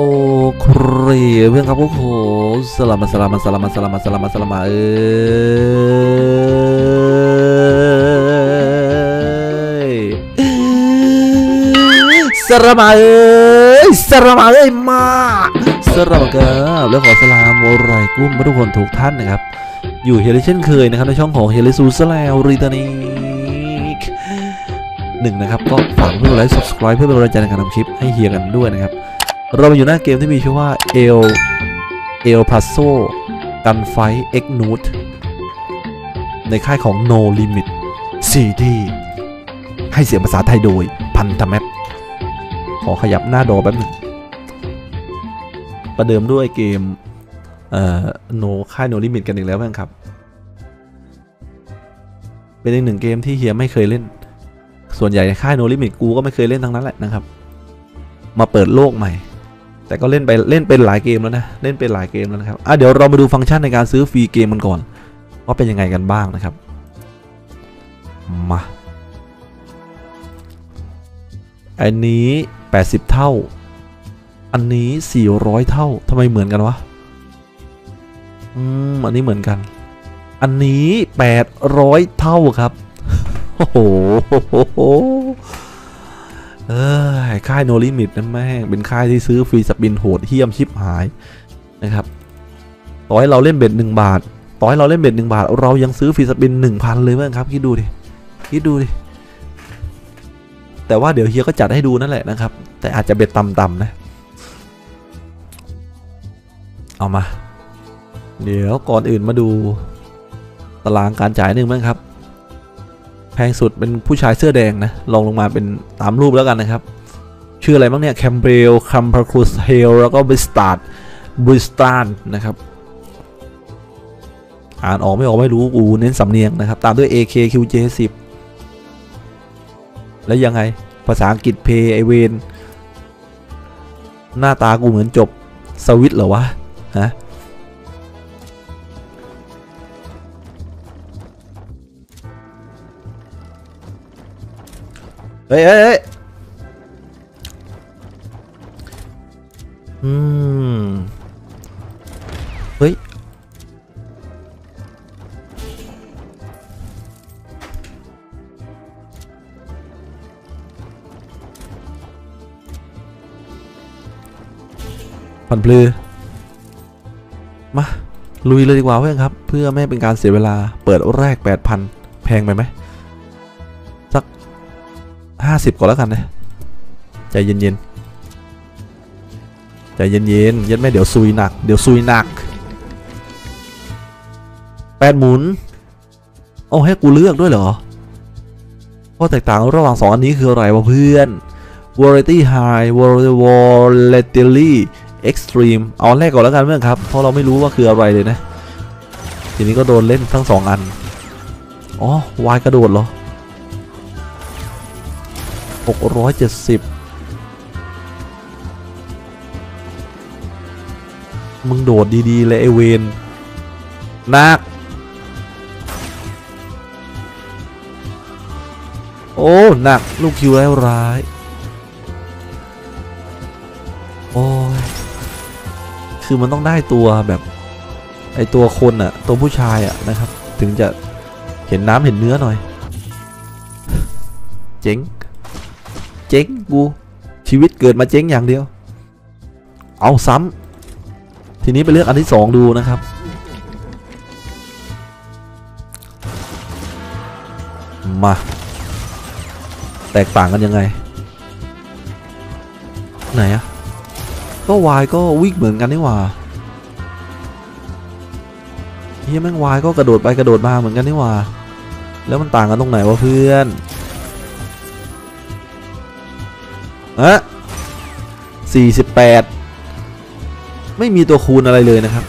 โอ้ครีเพื่อนครับโอ้โหสลามาสลามาสลามาสลามาสลามาสลามาเอ้ยสลามาเอ้ยสลามาเอ้ยมาสลามาครับแล้วขอสลามโอไรกุ้มทุกคนทุกท่านนะครับ อยู่เฮลิเช่นเคยนะครับในช่องของเฮลิซูสแลวรีตานิกหนึ่งนะครับก็ฝากเพื่อนไลค์ subscribe เพื่อเป็นกำลังใจในการทำคลิปให้เฮียกันด้วยนะครับ เรามาอยู่หน้าเกมที่มีชื่อว่า El El Paso Gunfight X Nude ในค่ายของ No Limit CD ให้เสียงภาษาไทยโดยพันธแมปขอขยับหน้าดอแป๊บหนึงประเดิมด้วยเกมเอ่อ No ค่าย No Limit กันอีกแล้วเพื่อนครับ เป็นอีกหนึ่งเกมที่เฮียไม่เคยเล่น ส่วนใหญ่ค่าย No Limit กูก็ไม่เคยเล่นทั้งนั้นแหละนะครับ มาเปิดโลกใหม่ แต่ก็เล่นไปเล่นเป็นหลายเกมแล้วนะเล่นเป็นหลายเกมแล้วนะครับอะเดี๋ยวเรามาดูฟังก์ชันในการซื้อฟรีเกมมันก่อนว่าเป็นยังไงกันบ้างนะครับมาอันนี้ 80 เท่า อันนี้ 400 เท่าทำไมเหมือนกันวะอืมอันนี้เหมือนกัน อันนี้ 800 เท่าครับโอ้โห เออค่ายโนลิมิตนั่นแม่งเป็นค่ายที่ซื้อฟรีสปินโหดเฮี้ยมชิบหายนะครับต่อให้เราเล่นเบ็ดหนึ่งบาท ต่อให้เราเล่นเบ็ดหนึ่งบาท เรายังซื้อฟรีสปินหนึ่งพันเลยเพื่อนครับคิดดูดิคิดดูดิแต่ว่าเดี๋ยวเฮียก็จัดให้ดูนั่นแหละนะครับ แต่อาจจะเบ็ดต่ำๆนะ เอามา เดี๋ยวก่อนอื่นมาดูตารางการจ่ายหนึ่งบ้งครับ พงสุดเป็นผู้ชายเสื้อแดงนะลองลงมาเป็นตามรูปแล้วกันนะครับ ชื่ออะไรบ้างเนี่ยแคมเบรลคัมพาครูสเฮลแล้วก็บริสตาร์ดบริสตานนะครับ อ่านออกไม่ออกไม่รู้กูเน้นสำเนียงนะครับ ตามด้วย AKQJ10 แล้วยังไงภาษาอังกฤษเพย์ไอเวนหน้าตากูเหมือนจบสวิตเหรอวะฮะ เฮ้ยเฮ้ยเฮ้ยอืม เฮ้ย ผ่อนปลือ มา ลุยเลยดีกว่าเพื่อนครับ เพื่อไม่เป็นการเสียเวลา เปิดแรก 8,000 แพงไปไหม 50ก่อนแล้วกันนะใจเย็นๆใจเย็นๆเย็นแม่เดี๋ยวซุยหนัก เดี๋ยวซุยหนักแปดหมุนโอ้ให้กูเลือกด้วยเหรอข้อแตกต่างระหว่างสองอันนี้คืออะไรวะเพื่อน Variety High Volatility Extreme เอาแรกก่อนแล้วกันเพื่อนครับ เพราะเราไม่รู้ว่าคืออะไรเลยนะ ทีนี้ก็โดนเล่นทั้งสองอัน อ๋อวายกระโดดเหรอ 670 มึงโดดดี ๆ เลยไอเวนนัก โอ้ หนัก ลูกคิวแล้วร้าย โอ้ย คือมันต้องได้ตัวแบบ ไอตัวคนอะตัวผู้ชายอะนะครับ ถึงจะเห็นน้ำเห็นเนื้อหน่อย เจ๋ง เจ๊งกูชีวิตเกิดมาเจ๊งอย่างเดียว เอาซ้ำทีนี้ไปเลือกอันที่สองดูนะครับ มา แตกต่างกันยังไง ไหนอะก็วายก็วิ่งเหมือนกันนี่หว่าเฮียแม่งวายก็กระโดดไปกระโดดมาเหมือนกันนี่หว่า แล้วมันต่างกันตรงไหนวะเพื่อน อะ48ไม่มีตัวคูณอะไรเลยนะครับ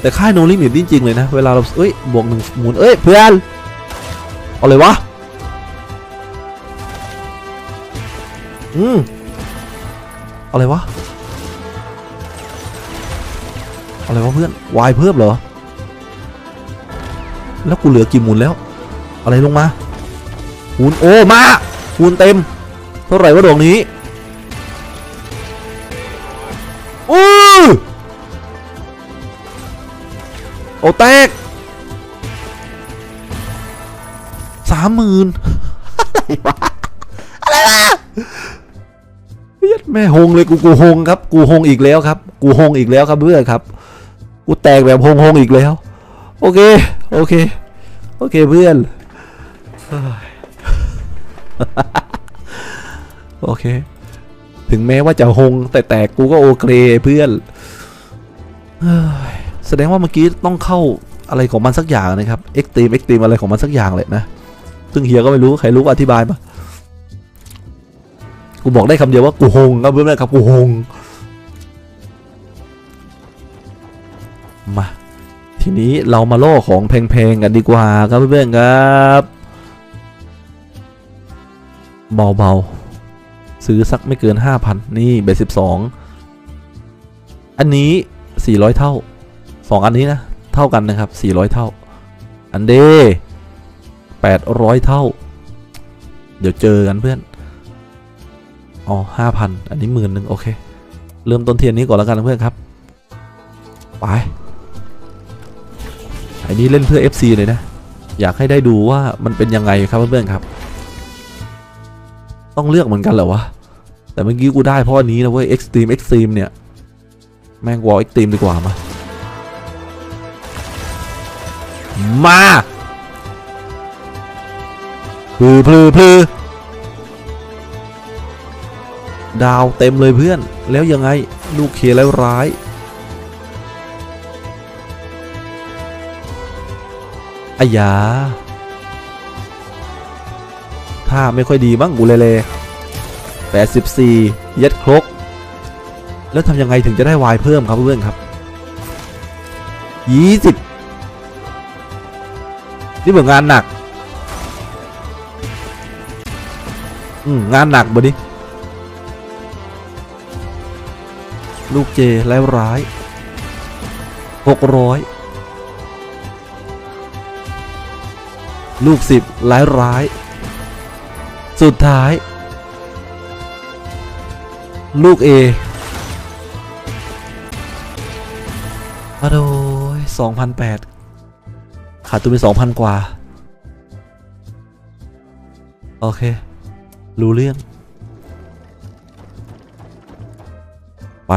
แต่ค่ายโนลิมิตจริงๆเลยนะ เวลาเราเอ้ยบวกหนึ่งหมุนเอ้ยเพื่อน เอาเลยวะ อืมเอาเลยวะเอาเลยวะเพื่อนวายเพิ่มเหรอ แล้วกูเหลือกี่หมุนแล้ว อะไรลงมาหมุนโอ้มาคูณเต็ม เท่าไหร่ว่าดอกนี้อู้โอ้แตกสามหมื่นอะไรวะอะไรวะเหี้ยแม่หงเลยกูกูหงครับ กูหงอีกแล้วครับ กูหงอีกแล้วครับเพื่อนครับ กูแตกแบบหงหงอีกแล้ว โอเค โอเค โอเคเพื่อน โอเค ถึงแม้ว่าจะหง แต่แตกกูก็โอเคเพื่อนเฮ้ยแสดงว่าเมื่อกี้ต้องเข้าอะไรของมันสักอย่างนะครับเอ็กตีมเอ็กตีมอะไรของมันสักอย่างเลยนะ ซึ่งเฮียก็ไม่รู้ใครรู้อธิบายมากูบอกได้คำเดียวว่ากูหงครับเพื่อนๆครับกูหงมาทีนี้เรามาล่อของแพงๆกันดีกว่าครับเพื่อนๆครับ เบาๆ ซื้อสักไม่เกิน 5,000 นี่เบสิบสองอันนี้ 400 เท่า 2 อันนี้นะ เท่ากันนะครับ 400 เท่า อันเด800 เท่า เดี๋ยวเจอกันเพื่อน อ๋อ 5,000 อันนี้หมื่นหนึ่งโอเค เริ่มต้นเทียนนี้ก่อนแล้วกันเพื่อนครับ ไป อันนี้เล่นเพื่อ FC เลยนะ อยากให้ได้ดูว่ามันเป็นยังไงครับเพื่อนๆครับ ต้องเลือกเหมือนกันเหรอวะ แต่เมื่อกี้กูได้เพราะอันนี้นะเว้ย Extreme Extreme เนี่ย แม่งวอล Extreme ดีกว่ามามาพลือพลือพลือดาวเต็มเลยเพื่อน แล้วยังไง ลูกเคแล้วร้าย อายา ถ้าไม่ค่อยดีมั้งกูเลยเลแปดสิบสี่เย็ดครก แล้วทำยังไงถึงจะได้วายเพิ่มครับเพื่อนครับยี่สิบนี่เหมือนงานหนัก อืม งานหนักบ่ดิลูกเจแล้วร้ายหกร้อยลูกสิบร้ายร้าย สุดท้าย ลูก A มาโดยสองพันแปดขาดตัวไปสองพันกว่า โอเค รู้เรื่อง ไป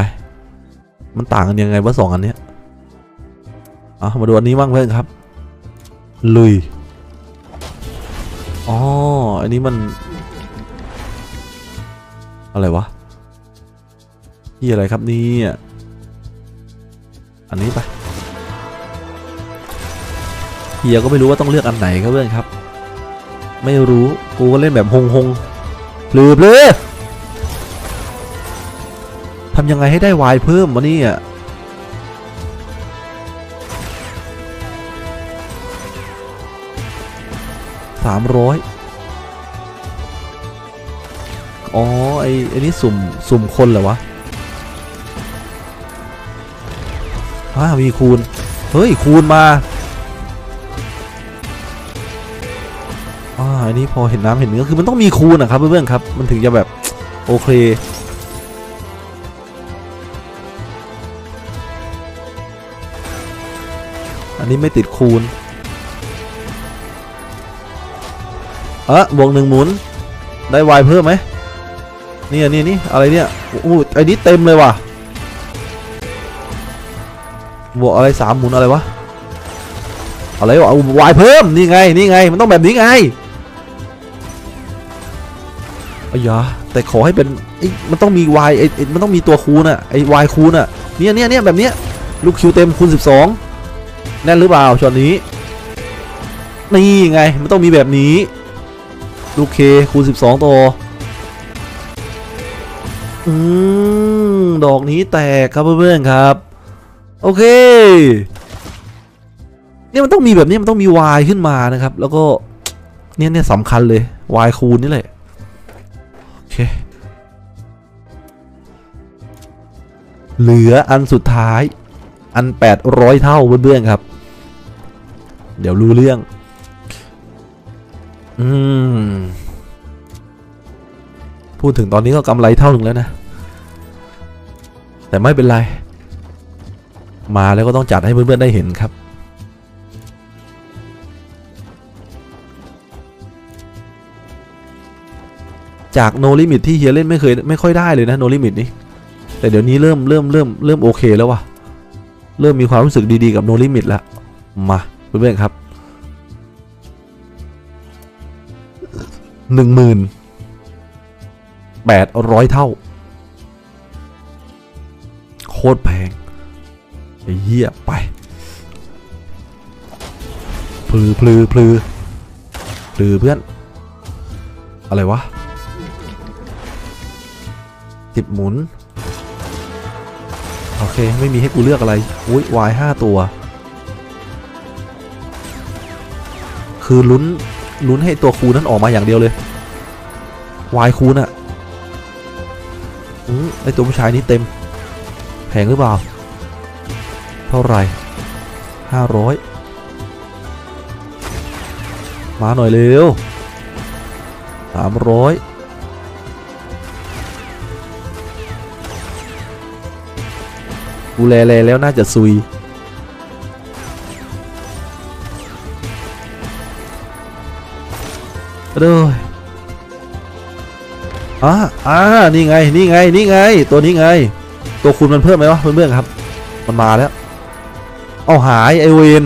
มันต่างกันยังไงวะสองอันเนี้ยอะมาดูอันนี้บ้างเพื่อนครับ ลุย อ๋อ อันนี้มัน อะไรวะนี่อะไรครับนี่อันนี้ไปเฮียก็ไม่รู้ว่าต้องเลือกอันไหนครับเพื่อนครับ ไม่รู้กูก็เล่นแบบฮงฮงพลือพลือทำยังไงให้ได้วายเพิ่มวะเนี่ยสามร้อย อ๋อไอไอนี่สุ่มสุ่มคนเหรอวะอ่ามีคูณ เฮ้ย คูณมาอ่าอันนี้พอเห็นน้ำเห็นเนื้อคือมันต้องมีคูณนะครับเพื่อนๆครับ มันถึงจะแบบโอเคอันนี้ไม่ติดคูณ เอะบวกหนึ่งหมุน ได้วายเพิ่มไหม นี่อันนี้นี่อะไรเนี่ยโอ้ไอ้นี้เต็มเลยว่ะบวกอะไรสามหมุนอะไรวะอะไรวะเอาวายเพิ่มนี่ไงนี่ไงมันต้องแบบนี้ไงอ้ยาแต่ขอให้เป็นไอ้มันต้องมีวายไอ้มันต้องมีตัวคูณอะไอ้วายคูณอะเนี่ยเนี่ยเนี่ยแบบเนี้ยลูกคิวเต็มคูณ12แน่นหรือเปล่าช็อตนี้นี่ไงมันต้องมีแบบนี้ลูกเคคูณ12ตัว อืมดอกนี้แตกครับเพื่อนๆครับ โอเคเนี่ยมันต้องมีแบบนี้มันต้องมี y ขึ้นมานะครับ แล้วก็เนี่ยเนี่ยสำคัญเลย y คูณนี่แหละโอเคเหลืออันสุดท้าย อัน 800 เท่าเพื่อนๆครับ เดี๋ยวรู้เรื่อง อืม พูดถึงตอนนี้ก็กำไรเท่าหนึ่งแล้วนะ แต่ไม่เป็นไร มาแล้วก็ต้องจัดให้เพื่อนๆได้เห็นครับจากโนลิมิตที่เฮียเล่นไม่เคยไม่ค่อยได้เลยนะโนลิมิตนี่แต่เดี๋ยวนี้เริ่มเริ่มเริ่มเริ่มโอเคแล้ววะเริ่มมีความรู้สึกดีๆกับโนลิมิตแล้วมาเพื่อนๆครับหนึ่งหมื่น แปดร้อยเท่า โคตรแพงไอ้เหี้ยไปพลือพลือพลือพลือเพื่อน อะไรวะสิบหมุน โอเค ไม่มีให้กูเลือกอะไร อุ้ยวายห้าตัว คือลุ้นลุ้นให้ตัวคูนั้นออกมาอย่างเดียวเลยวายคูน่ะ ไอตัวผู้ชายนี้เต็ม แพงหรือเปล่า เท่าไหร่ห้าร้อยมาหน่อยเร็วสามร้อยกูแลแลแล้วน่าจะซุยเด้ย อ่าอ่านี่ไง นี่ไง นี่ไง ตัวนี้ไง ตัวคุณมันเพิ่มไหมวะเพื่อนๆครับ มันมาแล้ว เอาหายไอเวน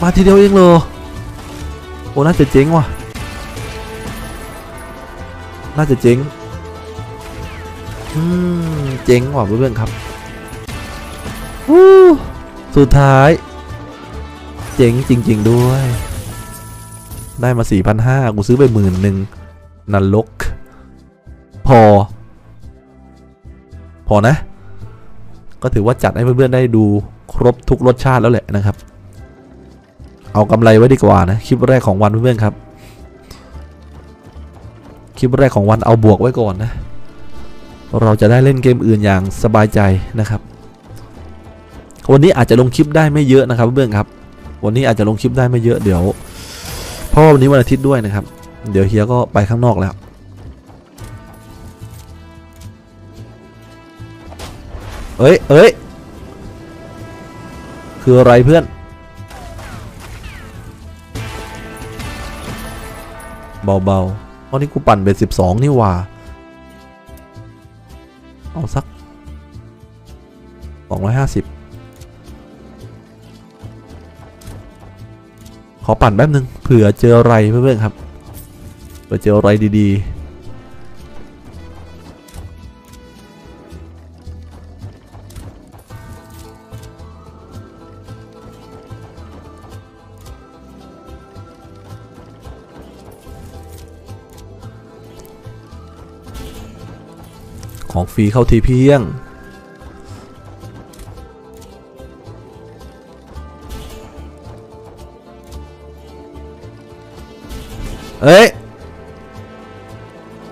มาทีเดียวเองเหรอโอ้น่าจะเจ๊งว่ะ น่าจะเจ๊ง อืม เจ๊งว่ะเพื่อนๆครับวู้สุดท้าย เจ๊งจริง ๆ ด้วย ได้มา 4,500 กูซื้อไปหมื่นหนึ่งนันลก พอ พอนะ ก็ถือว่าจัดให้เพื่อนๆได้ดูครบทุกรสชาติแล้วแหละนะครับ เอากำไรไว้ดีกว่านะ คลิปแรกของวันเพื่อนๆครับ คลิปแรกของวันเอาบวกไว้ก่อนนะ เราจะได้เล่นเกมอื่นอย่างสบายใจนะครับ วันนี้อาจจะลงคลิปได้ไม่เยอะนะครับเพื่อนๆครับ วันนี้อาจจะลงคลิปได้ไม่เยอะเดี๋ยว เพราะว่าวันนี้วันอาทิตย์ด้วยนะครับ เดี๋ยวเฮียก็ไปข้างนอกแล้ว เอ้ยเอ้ยคืออะไรเพื่อน เบาๆตอนนี้กูปั่นเบ็ดสิบสองนี่ว่า เอาสักสองร้อยห้าสิบขอปั่นแป๊บนึงเผื่อเจออะไรเพื่อนๆครับเผื่อเจออะไรดีๆ ของฟรีเข้าทีเพียง เอ้ย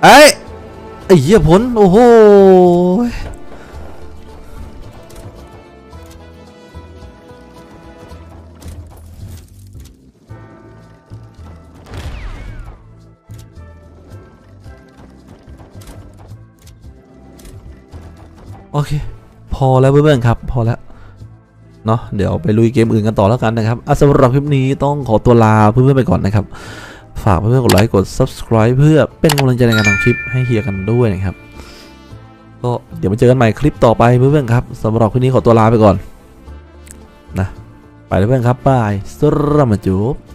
เอ้ย ไอ้เหี้ยผล โอ้โห โอเค พอแล้วเพื่อนๆครับ พอแล้วเนาะเดี๋ยวไปลุยเกมอื่นกันต่อแล้วกันนะครับสำหรับคลิปนี้ต้องขอตัวลาเพื่อนๆไปก่อนนะครับ ฝากเพื่อนๆกดไลค์กด subscribe เพื่อเป็นกำลังใจในการทำคลิปให้เฮียกันด้วยนะครับก็เดี๋ยวมาเจอกันใหม่คลิปต่อไปเพื่อนๆครับสำหรับคลิปนี้ขอตัวลาไปก่อนนะไปแล้วเพื่อนครับบายสวัสดีครับ